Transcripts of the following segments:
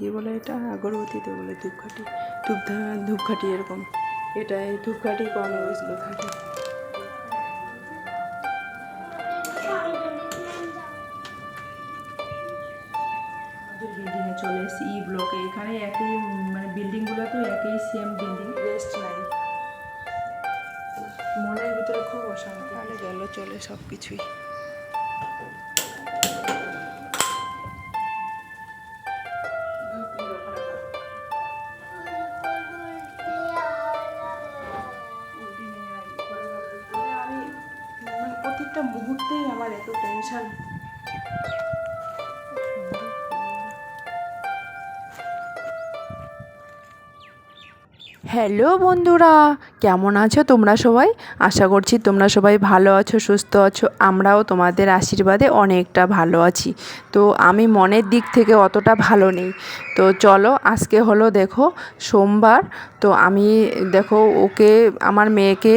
কি বলে এটা? আগরবাতিতে বলে ধূপকাঠি। ধূপ ধূপকাঠি এরকম। এটা এই ধূপকাঠি। কম ওয়েস্টগুলো থাকে বিল্ডিংয়ে চলে এসেছি ই ব্লকে এখানে একই মানে বিল্ডিংগুলো তো একই সেম বিল্ডিং রেস্ট নাই। মনের ভিতরে খুব অশান্তি। গেল চলে সব কিছুই প্রত্যেকটা মুহূর্তেই আমার এত টেনশন হ্যালো বন্ধুরা। কেমন আছো তোমরা সবাই? আশা করছি তোমরা সবাই ভালো আছো, সুস্থ আছো। আমরাও তোমাদের আশীর্বাদে অনেকটা ভালো আছি। তো আমি মনের দিক থেকে অতটা ভালো নেই। তো চলো, আজকে হলো দেখো সোমবার। তো আমি দেখো ওকে, আমার মেয়েকে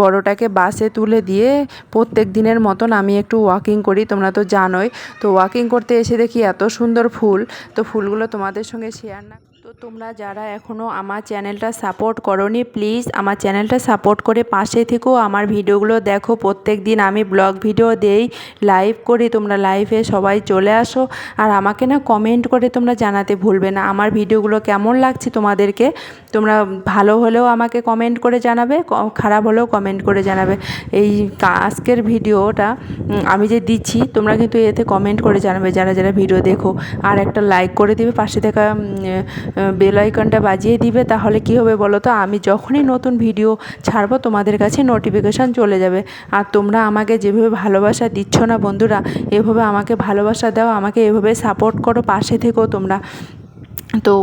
বড়টাকে বাসে তুলে দিয়ে প্রত্যেক দিনের মতন আমি একটু ওয়াকিং করি, তোমরা তো জানোই। তো ওয়াকিং করতে এসে দেখি এত সুন্দর ফুল। তো ফুলগুলো তোমাদের সঙ্গে শেয়ার না তোমরা যারা এখনও আমার চ্যানেলটা সাপোর্ট করনি, প্লিজ আমার চ্যানেলটা সাপোর্ট করে পাশে থেকেও আমার ভিডিওগুলো দেখো। প্রত্যেক দিন আমি ব্লগ ভিডিও দেই, লাইভ করি, তোমরা লাইভে সবাই চলে আসো। আর আমাকে না কমেন্ট করে তোমরা জানাতে ভুলবে না। আমার ভিডিওগুলো কেমন লাগছে তোমাদেরকে, তোমরা ভালো হলেও আমাকে কমেন্ট করে জানাবে খারাপ হলেও কমেন্ট করে জানাবে। এই আজকের ভিডিওটা আমি যে দিচ্ছি, তোমরা কিন্তু এতে কমেন্ট করে জানাবে, যারা যারা ভিডিও দেখো। আর একটা লাইক করে দিবে, পাশে থাকা বেল আইকনটা বাজিয়ে দিবে, তাহলে কি হবে বলো তো? আমি যখনই নতুন ভিডিও ছাড়বো, তোমাদের কাছে নোটিফিকেশান চলে যাবে। আর তোমরা আমাকে যেভাবে ভালোবাসা দিচ্ছ না বন্ধুরা, এভাবে আমাকে ভালোবাসা দাও, আমাকে এভাবে সাপোর্ট করো, পাশে থেকেও তোমরা। তো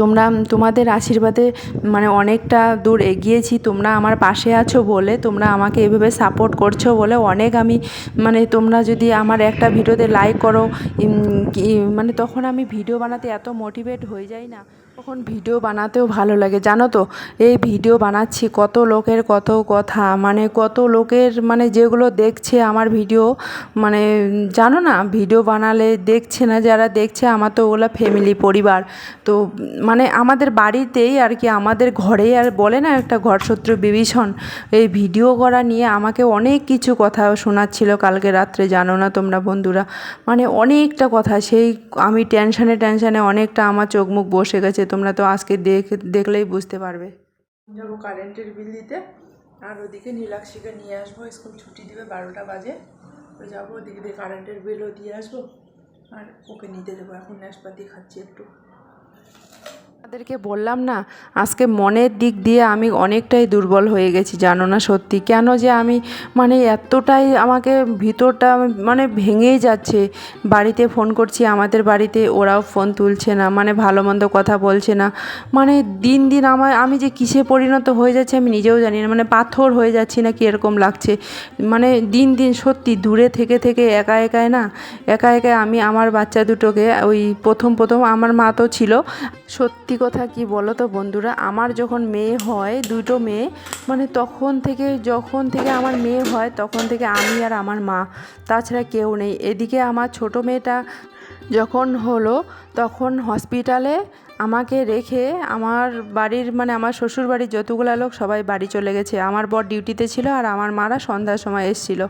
তোমরা, তোমাদের আশীর্বাদে মানে অনেকটা দূর এগিয়েছি, তোমরা আমার পাশে আছো বলে, তোমরা আমাকে এভাবে সাপোর্ট করছ বলে অনেক আমি মানে তোমরা যদি আমার একটা ভিডিওতে লাইক করো মানে তখন আমি ভিডিও বানাতে এত মোটিভেট হয়ে যাই না। তখন ভিডিও বানাতেও ভালো লাগে, জানো তো? এই ভিডিও বানাচ্ছি কত লোকের কত কথা মানে কত লোকের মানে যেগুলো দেখছে আমার ভিডিও মানে জানো না, ভিডিও বানালে দেখছে না যারা দেখছে, আমার তো ওগুলো ফ্যামিলি পরিবার। তো মানে আমাদের বাড়িতেই আর কি, আমাদের ঘরেই আর বলে না একটা ঘরশত্রু বিভীষণ, এই ভিডিও করা নিয়ে আমাকে অনেক কিছু কথা শোনাচ্ছিল কালকে রাত্রে, জানো না তোমরা বন্ধুরা? মানে অনেকটা কথা, সেই আমি টেনশানে টেনশানে অনেকটা আমার চোখ মুখ বসে গেছে। তোমরা তো আজকে দেখ, দেখলেই বুঝতে পারবে। যাব কারেন্টের বিল দিতে। আর ওদিকে নীলাক্ষীকে নিয়ে আসব স্কুল ছুটি দিবে বারোটা বাজে। তো যাব ওদিকে দিয়ে কারেন্টের বিলও দিয়ে আসব। আর ওকে নিতে দেবো, এখন নাশপাতি খাচ্ছি একটু। তাদেরকে বললাম না, আজকে মনের দিক দিয়ে আমি অনেকটাই দুর্বল হয়ে গেছি, জানো না সত্যি? কেন যে আমি মানে এতটাই আমাকে ভিতরটা মানে ভেঙেই যাচ্ছে। বাড়িতে ফোন করছি, আমাদের বাড়িতে ওরাও ফোন তুলছে না মানে ভালো মন্দ কথা বলছে না। মানে দিন দিন আমার, আমি যে কিসে পরিণত হয়ে যাচ্ছে আমি নিজেও জানি না মানে পাথর হয়ে যাচ্ছি না কি এরকম লাগছে। মানে দিন দিন সত্যি দূরে থেকে থেকে একা একাই না, একা একা আমি আমার বাচ্চা দুটোকে ওই প্রথম প্রথম আমার মা তো ছিল, সত্যি কথা কি বলো তো বন্ধুরা? আমার যখন মেয়ে হয়, দুটো মেয়ে মানে তখন থেকে, যখন থেকে আমার মেয়ে হয়, তখন থেকে আমি আর আমার মা, তাছাড়া কেউ নেই। এদিকে আমার ছোট মেয়েটা যখন হলো, তখন হসপিটালে আমাকে রেখে আমার বাড়ির মানে আমার শ্বশুর বাড়ির যতগুলো লোক সবাই বাড়ি চলে গেছে। আমার বর ডিউটিতে ছিল আর আমার মারা সন্ধ্যার সময় এসেছিল।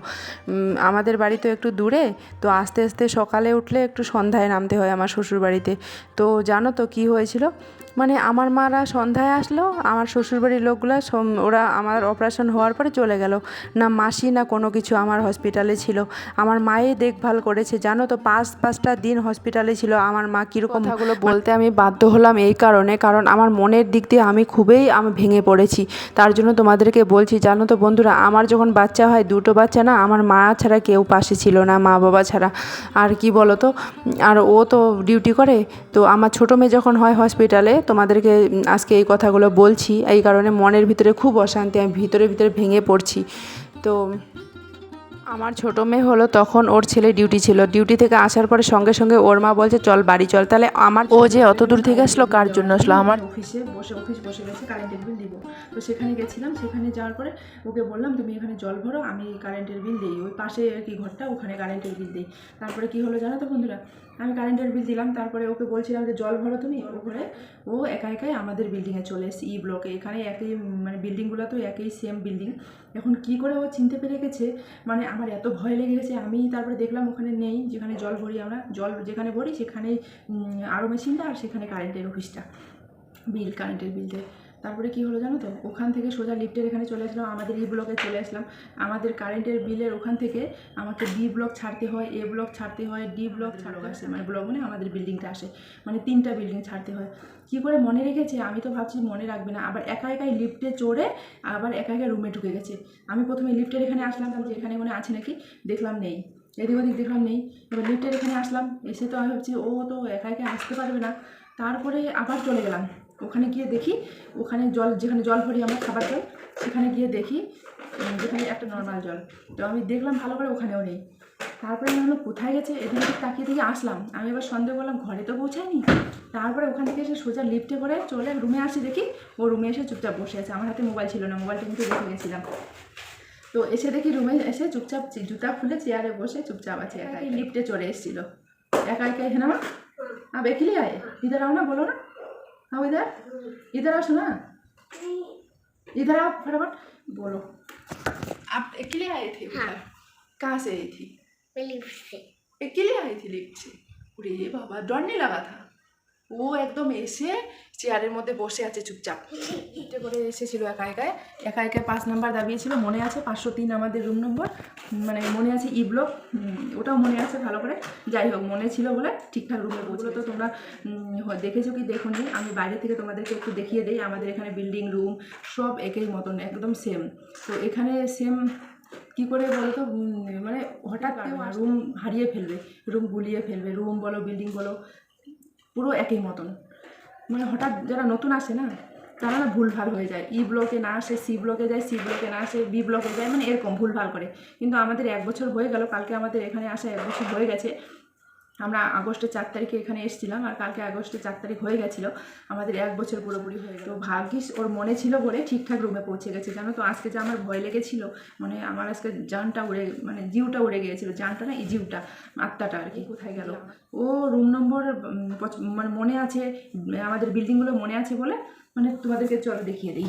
আমাদের বাড়ি তো একটু দূরে, তো আস্তে আস্তে সকালে উঠলে একটু সন্ধ্যায় নামতে হয় আমার শ্বশুর বাড়িতে তো জানো তো কী হয়েছিল? মানে আমার মারা সন্ধ্যায় আসলো, আমার শ্বশুরবাড়ির লোকগুলো ওরা আমার অপারেশন হওয়ার পরে চলে গেল। না মাসি, না কোনো কিছু আমার হসপিটালে ছিল। আমার মায়ে দেখভাল করেছে, জানো তো, পাঁচ, পাঁচটা দিন হসপিটালে ছিল। আমার মা কীরকম কথাগুলো বলতে আমি বাধ্য হলাম এই কারণে, কারণ আমার মনের দিক দিয়ে আমি খুবই, আমি ভেঙে পড়েছি। তার জন্য তোমাদেরকে বলছি, জানো তো বন্ধুরা, আমার যখন বাচ্চা হয়, দুটো বাচ্চা না, আমার মা ছাড়া কেউ পাশে ছিল না, মা বাবা ছাড়া। আর কি বলো তো আর ও তো ডিউটি করে, তো আমার ছোটো মেয়ে যখন হয় হসপিটালে তোমাদেরকে আজকে এই কথাগুলো বলছি। এই কারণে মনের ভিতরে খুব অশান্তি আমি ভিতরে ভিতরে ভেঙে পড়ছি। তো আমার ছোটো মেয়ে হলো তখন ওর ছেলে ডিউটি ছিল। ডিউটি থেকে আসার পরে সঙ্গে সঙ্গে ওর মা বলছে চল বাড়ি চল। তাহলে আমার ও যে অত দূর থেকে আসলো কার জন্য আসলো? আমার অফিসে বসে অফিস বসে গেছে কারেন্টের বিল দিব। তো সেখানে গেছিলাম সেখানে যাওয়ার পরে ওকে বললাম তুমি এখানে জল ভরো আমি কারেন্টের বিল দিই। ওই পাশে আর কি ঘরটা ওখানে কারেন্টের বিল দিই। তারপরে কি হলো জানো তো বন্ধুরা? আমি কারেন্টের বিল দিলাম, তারপরে ওকে বলছিলাম যে, জল ভরো তুমি? ওপরে ও একা একাই আমাদের বিল্ডিংয়ে চলে এসেছে ই ব্লকে এখানে একই মানে বিল্ডিংগুলো তো একই সেম বিল্ডিং এখন কি করে ও চিনতে পেরে গেছে? মানে আমার এত ভয় লেগে গেছে। আমি তারপরে দেখলাম ওখানে নেই, যেখানে জল ভরি আমরা। জল যেখানে ভরি, সেখানেই আরও মেশিনটা আর সেখানে কারেন্টের অফিসটা বিল কারেন্টের বিল দেয় তারপরে কি হলো জানো তো? ওখান থেকে সোজা লিফটের এখানে চলে আসলাম, আমাদের ই ব্লকে চলে আসলাম। আমাদের কারেন্টের বিলের ওখান থেকে আমাকে ডি ব্লক ছাড়তে হয় এ ব্লক ছাড়তে হয় ডি ব্লক ছাড়তে আসে মানে ব্লক মানে আমাদের বিল্ডিংটা আসে মানে তিনটা বিল্ডিং ছাড়তে হয়। কি করে মনে রেখেছে? আমি তো ভাবছি মনে রাখবে না, আবার একা একাই লিফটে চড়ে আবার একা একা রুমে ঢুকে গেছে। আমি প্রথমে লিফটের এখানে আসলাম, তারপর এখানে মনে আছে নাকি? দেখলাম নেই, এদিক ওদিক দেখলাম নেই। এবার লিফটের এখানে আসলাম, এসে তো আমি ভাবছি, ও তো একা একা আসতে পারবে না। তারপরে আবার চলে গেলাম। ওখানে গিয়ে দেখি ওখানে জল যেখানে জল ভরি আমরা খাবার জল সেখানে গিয়ে দেখি যেখানে একটা নর্মাল জল। তো আমি দেখলাম ভালো করে ওখানেও নেই। তারপরে আমি হলো কোথায় গেছে? এদিকে তাকিয়ে দিয়ে আসলাম। আমি এবার সন্দেহ করলাম ঘরে তো পৌঁছায়নি। তারপরে ওখান থেকে এসে সোজা লিফটে করে চলে রুমে আসি দেখি ও রুমে এসে চুপচাপ বসে আছে। আমার হাতে মোবাইল ছিল না মোবাইলটা কিন্তু দেখে গেছিলাম। তো এসে দেখি রুমে এসে চুপচাপ জুতা খুলে চেয়ারে বসে চুপচাপ আছে একাই লিফটে চলে এসেছিল। একা একা এখানে আমার আবে কিলি আয়। দিদারাও না বলো না। आओ इधर इधर आओ सुना इधर आओ फटाफट बोलो आप अकेले आए थे उधर कहाँ से आई थी लिफ्ट से अकेले आई थी लिफ्ट से अरे बाबा डर नहीं लगा था ও একদম এসে চেয়ারের মধ্যে বসে আছে চুপচাপ। লিফটে করে এসেছিল একা একায় একা একায় পাঁচ নাম্বার দাবিয়েছিল মনে আছে পাঁচশো তিন আমাদের রুম নম্বর মানে মনে আছে ই ব্লক ওটাও মনে আছে ভালো করে। যাই হোক মনে ছিল বলে ঠিকঠাক রুমে পৌঁছলো। তো তোমরা দেখেছ কি দেখো নি আমি বাইরে থেকে তোমাদেরকে একটু দেখিয়ে দিই। আমাদের এখানে বিল্ডিং রুম সব একই মতন একদম সেম তো এখানে সেম কি করে বলো তো মানে হঠাৎ রুম হারিয়ে ফেলবে রুম গুলিয়ে ফেলবে। রুম বলো বিল্ডিং বলো পুরো একই মতন। মানে হঠাৎ যারা নতুন আসে না, তারা না ভুলভাল হয়ে যায়। ই ব্লকে না আসে, সি ব্লকে যায়, সি ব্লকে না আসে, বি ব্লকে যায় মানে এরকম ভুলভাল করে। কিন্তু আমাদের এক বছর হয়ে গেল, কালকে আমাদের এখানে আসা এক বছর হয়ে গেছে। আমরা আগস্টের চার তারিখে এখানে এসেছিলাম আর কালকে আগস্টের চার তারিখ হয়ে গেছিল। আমাদের এক বছর পুরোপুরি হয়ে গেল। ভাগ্যিস ওর মনে ছিল বলে ঠিকঠাক রুমে পৌঁছে গেছে। জানো তো আজকে যে আমার ভয় লেগেছিল মানে আমার আজকে জানটা উড়ে মানে জিউটা উড়ে গিয়েছিল। জানটা না এই জিউটা আত্মাটা আর কি। কোথায় গেল? ও রুম নম্বর মানে মনে আছে আমাদের বিল্ডিংগুলো মনে আছে বলে মানে তোমাদেরকে চলো দেখিয়ে দিই।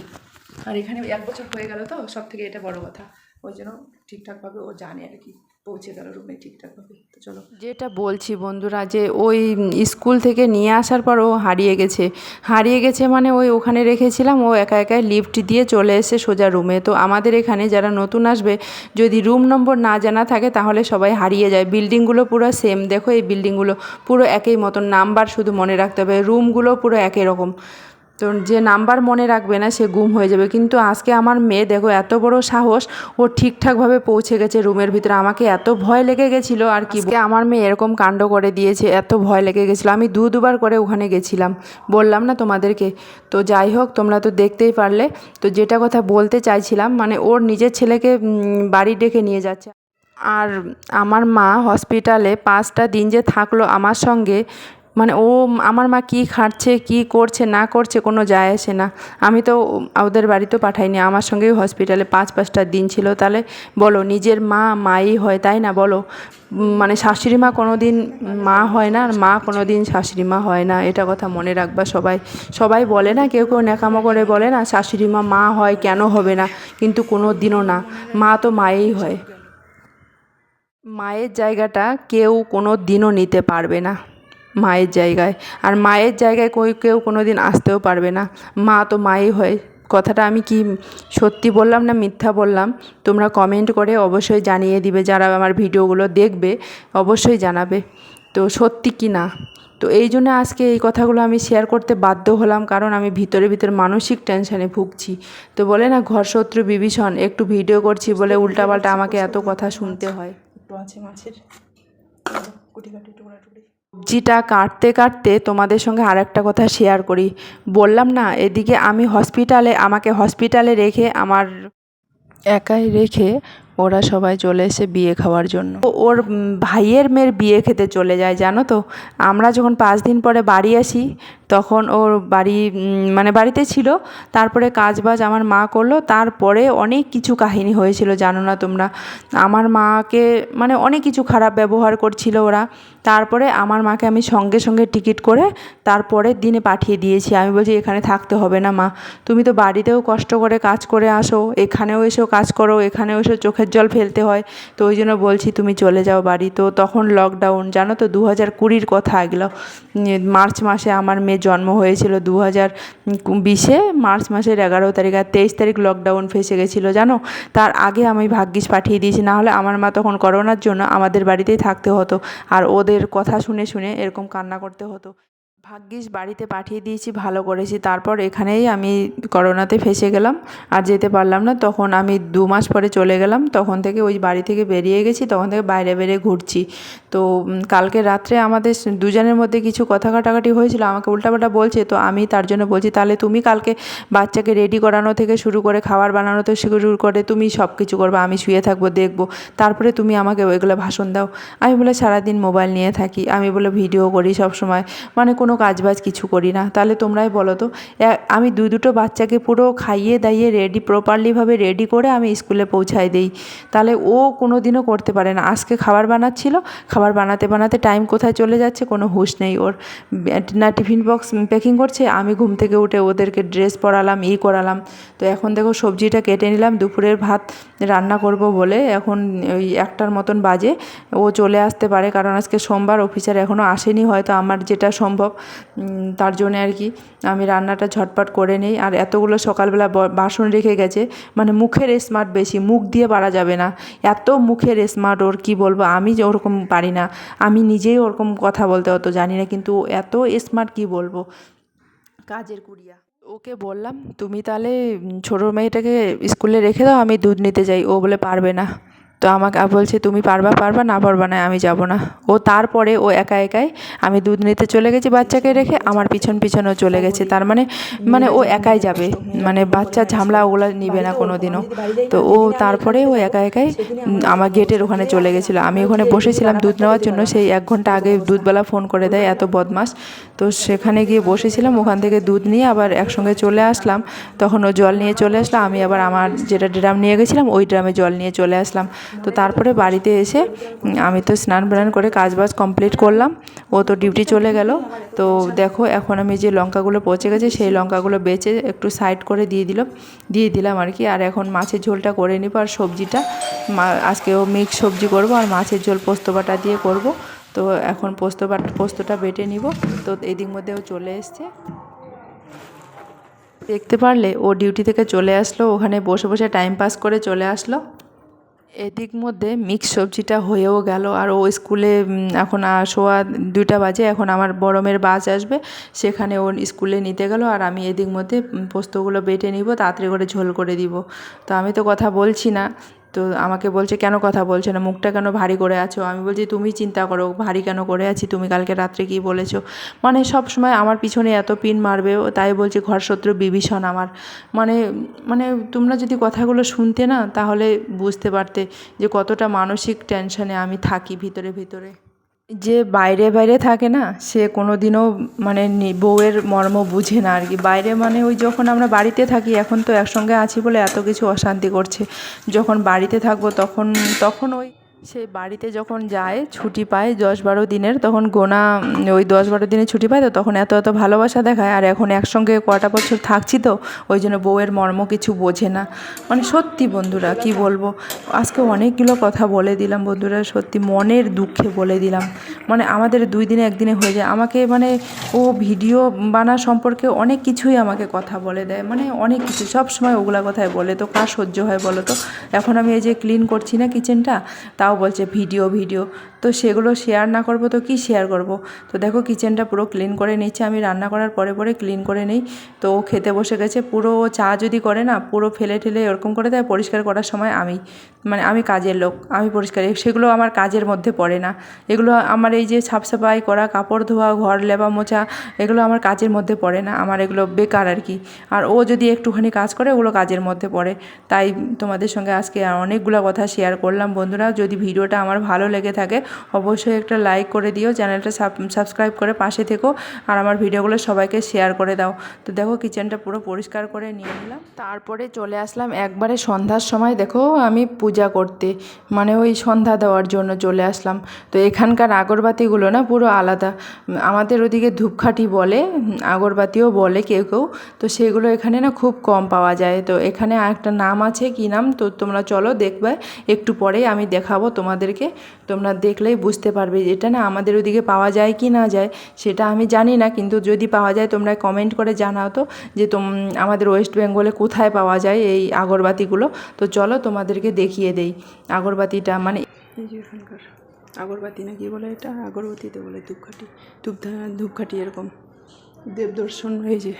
আর এখানে এক বছর হয়ে গেল তো সব থেকে এটা বড় কথা। ওই জন্য ঠিকঠাকভাবে ও জানে আর কি। পৌঁছে গেল, রুমে ঠিকঠাকভাবে তো চলো। যেটা বলছি বন্ধুরা যে ওই স্কুল থেকে নিয়ে আসার পর ও হারিয়ে গেছে। হারিয়ে গেছে মানে ওই ওখানে রেখেছিলাম, ও একা একাই লিফট দিয়ে চলে এসে সোজা রুমে তো আমাদের এখানে যারা নতুন আসবে, যদি রুম নম্বর না জানা থাকে তাহলে সবাই হারিয়ে যায়। বিল্ডিংগুলো পুরো সেম দেখো এই বিল্ডিংগুলো পুরো একই মতন। নাম্বার শুধু মনে রাখতে হবে। রুমগুলো পুরো একই রকম। তো যে নাম্বার মনে রাখবে না, সে গুম হয়ে যাবে। কিন্তু আজকে আমার মেয়ে, দেখো, এত বড় সাহস, ও ঠিকঠাকভাবে পৌঁছে গেছে রুমের ভিতরে। আমাকে এত ভয় লেগে গেছিল, আর কি আমার মেয়ে এরকম কাণ্ড করে দিয়েছে, এত ভয় লেগে গেছিল। আমি দু দুবার করে ওখানে গেছিলাম। বললাম না তোমাদেরকে? তো যাই হোক, তোমরা তো দেখতেই পারলে। তো যেটা কথা বলতে চাইছিলাম মানে ওর নিজের ছেলেকে বাড়ি ডেকে নিয়ে যাচ্ছে। আর আমার মা হসপিটালে পাঁচটা দিন যে থাকল আমার সঙ্গে মানে ও, আমার মা কী খাচ্ছে, কী করছে, না করছে কোনো যায় আসে না। আমি তো ওদের বাড়িতেও পাঠাইনি, আমার সঙ্গেই হসপিটালে পাঁচ, পাঁচটা দিন ছিল। তাহলে বলো, নিজের মা মাই হয়, তাই না? বলো মানে শাশুড়ি মা কোনো দিন মা হয় না, আর মা কোনো দিন শাশুড়ি মা হয় না, এটা কথা মনে রাখবা সবাই। সবাই বলে না, কেউ কেউ ন্যাকামো করে বলে না, শাশুড়ি মা মা হয় কেন হবে না, কিন্তু কোনো দিনও না, মা তো মায়েই হয়। মায়ের জায়গাটা কেউ কোনো দিনও নিতে পারবে না। মায়ের জায়গায়। আর মায়ের জায়গায় কই কেউ কোনো দিন আসতেও পারবে না। মা তো মাই হয়। কথাটা আমি কি সত্যি বললাম না মিথ্যা বললাম? তোমরা কমেন্ট করে অবশ্যই জানিয়ে দিবে। যারা আমার ভিডিওগুলো দেখবে অবশ্যই জানাবে। তো সত্যি কি না? তো এই জন্য আজকে এই কথাগুলো আমি শেয়ার করতে বাধ্য হলাম। কারণ আমি ভিতরে ভিতরে মানসিক টেনশনে ভুগছি। তো বলে না ঘর শত্রু বিভীষণ একটু ভিডিও করছি বলে উল্টাপাল্টা আমাকে এত কথা শুনতে হয়। একটু আছে মাছের। কুটি কাটি টুকরি। সবজিটা কাটতে কাটতে তোমাদের সঙ্গে আর একটা কথা শেয়ার করি। বললাম না, এদিকে আমি হসপিটালে আমাকে হসপিটালে রেখে আমার একাই রেখে ওরা সবাই চলে এসে বিয়ে খাওয়ার জন্য। ওর ভাইয়ের মেয়ের বিয়ে খেতে চলে যায়, জানো তো? আমরা যখন পাঁচ দিন পরে বাড়ি আসি তখন ওর বাড়ি মানে বাড়িতে ছিল। তারপরে কাজ বাজ আমার মা করল। তারপরে অনেক কিছু কাহিনী হয়েছিল, জানো না তোমরা। আমার মাকে মানে অনেক কিছু খারাপ ব্যবহার করছিল ওরা। তারপরে আমার মাকে আমি সঙ্গে সঙ্গে টিকিট করে তারপরের দিনে পাঠিয়ে দিয়েছি। আমি বলছি, এখানে থাকতে হবে না মা। তুমি তো বাড়িতেও কষ্ট করে কাজ করে আসো। এখানেও এসেও কাজ করো। এখানেও এসে, চোখের জল ফেলতে হয়। তো ওই জন্য বলছি, তুমি চলে যাও বাড়ি। তো তখন লকডাউন জানো তো দু হাজার কুড়ির কথা এগুলো। মার্চ মাসে আমার মেয়ের জন্ম হয়েছিল দু হাজার বিশে, মার্চ মাসের এগারো তারিখ আর তেইশ তারিখ লকডাউন ফেসে গেছিল, জানো? তার আগে আমি ভাগ্যিস পাঠিয়ে দিয়েছি নাহলে আমার মা তখন করোনার জন্য আমাদের বাড়িতেই থাকতে হতো, আর ওদের কথা শুনে শুনে এরকম কান্না করতে হতো। ভাগ্যিস বাড়িতে পাঠিয়ে দিয়েছি, ভালো করেছি। তারপর এখানেই আমি করোনাতে ফেসে গেলাম। আর যেতে পারলাম না, তখন আমি দু মাস পরে চলে গেলাম। তখন থেকে ওই বাড়ি থেকে বেরিয়ে গেছি, তখন থেকে বাইরে বেরিয়ে ঘুরছি। তো কালকে রাত্রে আমাদের দুজনের মধ্যে কিছু কথা কাটাকাটি হয়েছিল, আমাকে উল্টাপাল্টা বলছে, তো আমি তার জন্য বলছি, তাহলে তুমি কালকে বাচ্চাকে রেডি করানো থেকে শুরু করে খাবার বানানো থেকে শুরু করে তুমি সব কিছু করবে, আমি শুয়ে থাকব, দেখব। তারপরে তুমি আমাকে ওইগুলো ভাষণ দাও। আমি বলে, সারাদিন মোবাইল নিয়ে থাকি। আমি বলে, ভিডিও করি সব সময় মানে কোনো কাজবাজ কিছু করি না। তাহলে তোমরাই বলো তো আমি দুই দুটো বাচ্চাকে পুরো খাইয়ে দাইয়ে রেডি প্রপারলিভাবে রেডি করে আমি স্কুলে পৌঁছায় দিই। তাহলে ও কোনো দিনও করতে পারে না। আজকে খাবার বানাচ্ছিল, খাবার বানাতে বানাতে টাইম কোথায় চলে যাচ্ছে কোনো হুঁশ নেই ওর। না টিফিন বক্স প্যাকিং করছে, আমি ঘুম থেকে উঠে ওদেরকে ড্রেস পরালাম, ই করালাম। তো এখন দেখো সবজিটা কেটে নিলাম, দুপুরের ভাত রান্না করব বলে এখন ওই একটার মতন বাজে। ও চলে আসতে পারে, কারণ আজকে সোমবার অফিসার এখনও আসেনি, হয়তো আমার যেটা সম্ভব। তার জন্য আর কি আমি রান্নাটা ঝটপট করে নিই। আর এতগুলো সকালবেলা বাসন রেখে গেছে মানে মুখের স্মার্ট বেশি, মুখ দিয়ে পারা যাবে না। এত মুখের স্মার্ট ওর কি বলব? আমি যে ওরকম পারি না। আমি নিজেই ওরকম কথা বলতে অত জানি না, কিন্তু এত স্মার্ট কি বলব? কাজের কুড়িয়া। ওকে বললাম, তুমি তাহলে ছোটো মেয়েটাকে স্কুলে রেখে দাও, আমি দুধ নিতে যাই। ও বলে, পারবে না। তো আমাকে বলছে, তুমি পারবা পারবা, না পারবা না, আমি যাব না। ও তারপরে ও একা একাই, আমি দুধ নিতে চলে গেছি বাচ্চাকে রেখে, আমার পিছন পিছনও চলে গেছে। তার মানে মানে ও একাই যাবে। মানে বাচ্চা ঝামলা ওগুলো নিবে না কোনো দিনও তো ও তারপরে ও একা একাই আমার গেটের ওখানে চলে গেছিল। আমি ওখানে বসেছিলাম দুধ নেওয়ার জন্য। সেই এক ঘণ্টা আগে দুধবেলা ফোন করে দেয়, এত বদমাস তো সেখানে গিয়ে বসেছিলাম, ওখান থেকে দুধ নিয়ে আবার একসঙ্গে চলে আসলাম। তখন ও জল নিয়ে চলে আসলো, আমি আবার আমার যেটা ড্রাম নিয়ে গেছিলাম, ওই ড্রামে জল নিয়ে চলে আসলাম। তো তারপরে বাড়িতে এসে আমি তো স্নান বান করে কাজ বাজ কমপ্লিট করলাম। ও তো ডিউটি চলে গেল। তো দেখো, এখন আমি যে লঙ্কাগুলো পচে গেছে, সেই লঙ্কাগুলো বেচে একটু সাইড করে দিয়ে দিলাম। দিয়ে দিলাম আর কি। আর এখন মাছের ঝোলটা করে নিব আর সবজিটা। আজকেও মিক্স সবজি করব আর মাছের ঝোল পোস্ত বাটা দিয়ে করব। তো এখন পোস্ত বাট পোস্তটা বেটে নিব। তো এদিক মধ্যেও চলে এসছে। দেখতে পারলে ও ডিউটি থেকে চলে আসলো। ওখানে বসে বসে টাইম পাস করে চলে আসলো। এদিক মধ্যে মিক্স সবজিটা হয়েও গেল। আর ও স্কুলে এখন আসোয়া সোয়া দুইটা বাজে, এখন আমার বড়মের বাস আসবে। সেখানে ও স্কুলে নিতে গেল আর আমি এদিক মধ্যে পোস্তগুলো বেটে নিব, তাড়াতাড়ি করে ঝোল করে দিব। তো আমি তো কথা বলছি না। তো আমাকে বলছে, কেন কথা বলছে না? মুখটা কেন ভারী করে আছো? আমি বলছি, তুমি চিন্তা করো, ভারী কেন করে আছি? তুমি কালকে রাত্রে কী বলেছ? মানে সব সময় আমার পিছনে এত পিন মারবে তাই বলছে, ঘর শত্রু বিভীষণ আমার। মানে মানে তোমরা যদি কথাগুলো শুনতে না, তাহলে বুঝতে পারতে যে কতটা মানসিক টেনশনে আমি থাকি ভিতরে ভিতরে। যে বাইরে বাইরে থাকে না, সে কোনো দিনও মানে বউয়ের মর্ম বুঝে না আর কি। বাইরে মানে ওই যখন আমরা বাড়িতে থাকি, এখন তো একসঙ্গে আছি বলে এত কিছু অশান্তি করছে। যখন বাড়িতে থাকব তখন তখন ওই সে বাড়িতে যখন যায়, ছুটি পায় দশ বারো দিনের, তখন গোনা ওই দশ বারো দিনের ছুটি পায়, তো তখন এত এত ভালোবাসা দেখায়। আর এখন একসঙ্গে কটা বছর থাকছি তো, ওই জন্য বউয়ের মর্ম কিছু বোঝে না। মানে সত্যি বন্ধুরা, কি বলব? আজকে অনেকগুলো কথা বলে দিলাম বন্ধুরা, সত্যি মনের দুঃখে বলে দিলাম। মানে আমাদের দুই দিনে একদিনে হয়ে যায়। আমাকে মানে ও ভিডিও বানা সম্পর্কে অনেক কিছুই আমাকে কথা বলে দেয়। মানে অনেক কিছু সব সময় ওগুলা কথাই বলে। তো কার সহ্য হয় বলো তো? এখন আমি এই যে ক্লিন করছি না কিচেনটা তাও বলছে ভিডিও ভিডিও। তো সেগুলো শেয়ার না করব তো কি শেয়ার করব? তো দেখো কিচেনটা পুরো ক্লিন করে নিচ্ছে। আমি রান্না করার পরে পরে ক্লিন করে নিই। তো ও খেতে বসে গেছে। পুরো চা যদি করে না, পুরো ফেলে ঠেলে এরকম করে দেয়, পরিষ্কার করার সময় আমি মানে আমি কাজের লোক। আমি পরিষ্কার। সেগুলো আমার কাজের মধ্যে পড়ে না। এগুলো আমার এই যে সাফ সাফাই করা, কাপড় ধোয়া, ঘর লেবা মোছা, এগুলো আমার কাজের মধ্যে পড়ে না। আমার এগুলো বেকার আর কি। আর ও যদি একটুখানি কাজ করে, ওগুলো কাজের মধ্যে পড়ে। তাই তোমাদের সঙ্গে আজকে অনেকগুলো কথা শেয়ার করলাম। বন্ধুরা, যদি ভিডিওটা আমার ভালো লেগে থাকে অবশ্যই একটা লাইক করে দিও চ্যানেলটা সাবস্ক্রাইব করে পাশে থেকো আর আমার ভিডিওগুলো সবাইকে শেয়ার করে দাও। তো দেখো কিচেনটা পুরো পরিষ্কার করে নিয়ে নিলাম। তারপরে চলে আসলাম একবারে সন্ধ্যার সময়। দেখো আমি পূজা করতে মানে ওই সন্ধ্যা দেওয়ার জন্য চলে আসলাম। তো এখানকার আগরবাতিগুলো না পুরো আলাদা। আমাদের ওদিকে ধূপকাঠি বলে, আগরবাতিও বলে কেউ কেউ। তো সেগুলো এখানে না খুব কম পাওয়া যায়। তো এখানে একটা নাম আছে, কি নাম? তো তোমরা চলো দেখবে। একটু পরেই আমি দেখাবো তোমাদেরকে। তোমরা দেখলেই বুঝতে পারবে এটা না আমাদের ওদিকে পাওয়া যায় কি না যায়, সেটা আমি জানি না। কিন্তু যদি পাওয়া যায়, তোমরা কমেন্ট করে জানাও তো যে তোম, আমাদের ওয়েস্ট বেঙ্গলে কোথায় পাওয়া যায় এই আগরবাতিগুলো। তো চলো তোমাদেরকে দেখিয়ে দেই আগরবাতিটা মানে আগরবাতি না কি বলে এটা? আগরবাতিতে বলে ধূপকাঠি। ধূপ ধূপকাঠি এরকম। দেবদর্শন যে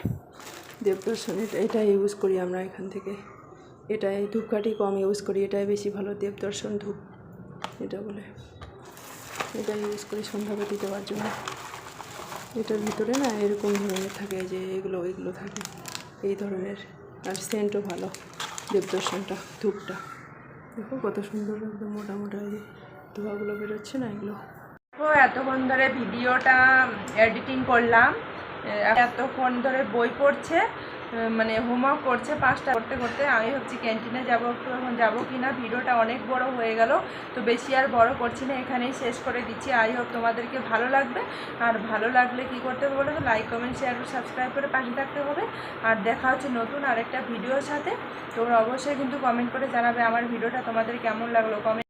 দেবদর্শন, এটা এটা ইউজ করি আমরা এখান থেকে। এটাই ধূপকাঠি কম ইউজ করি, এটাই বেশি ভালো দেবদর্শন, ধূপ, এটা বলে। এটা ইউজ করি সন্ধ্যাবাতি দেওয়ার জন্য এটার ভিতরে না এরকম ধরনের থাকে যে এগুলো এগুলো থাকে। এই ধরনের। আর সেন্টও ভালো। দেবদর্শনটা, ধূপটা। দেখো কত সুন্দর একদম মোটা মোটা এই ধোঁয়াগুলো বেরোচ্ছে না এগুলো। তো এতক্ষণ ধরে ভিডিওটা এডিটিং করলাম। এতক্ষণ ধরে বই পড়ছে। মানে হোমওয়ার্ক করছে পাঁচটা। করতে করতে আমি ভাবছি ক্যান্টিনে যাব একটু, এখন যাব কি না ভিডিওটা অনেক বড় হয়ে গেল, তো বেশি আর বড় করছি না, এখানেই শেষ করে দিচ্ছি। আই হোপ তোমাদেরকে ভালো লাগবে। আর ভালো লাগলে কি করতে হবে বলো লাইক কমেন্ট শেয়ার সাবস্ক্রাইব করে পাশে থাকতে হবে। আর দেখা হচ্ছে নতুন আরেকটা ভিডিওর সাথে। তোমরা অবশ্যই কিন্তু কমেন্ট করে জানাবে আমার ভিডিওটা তোমাদের কেমন লাগল। কমেন্ট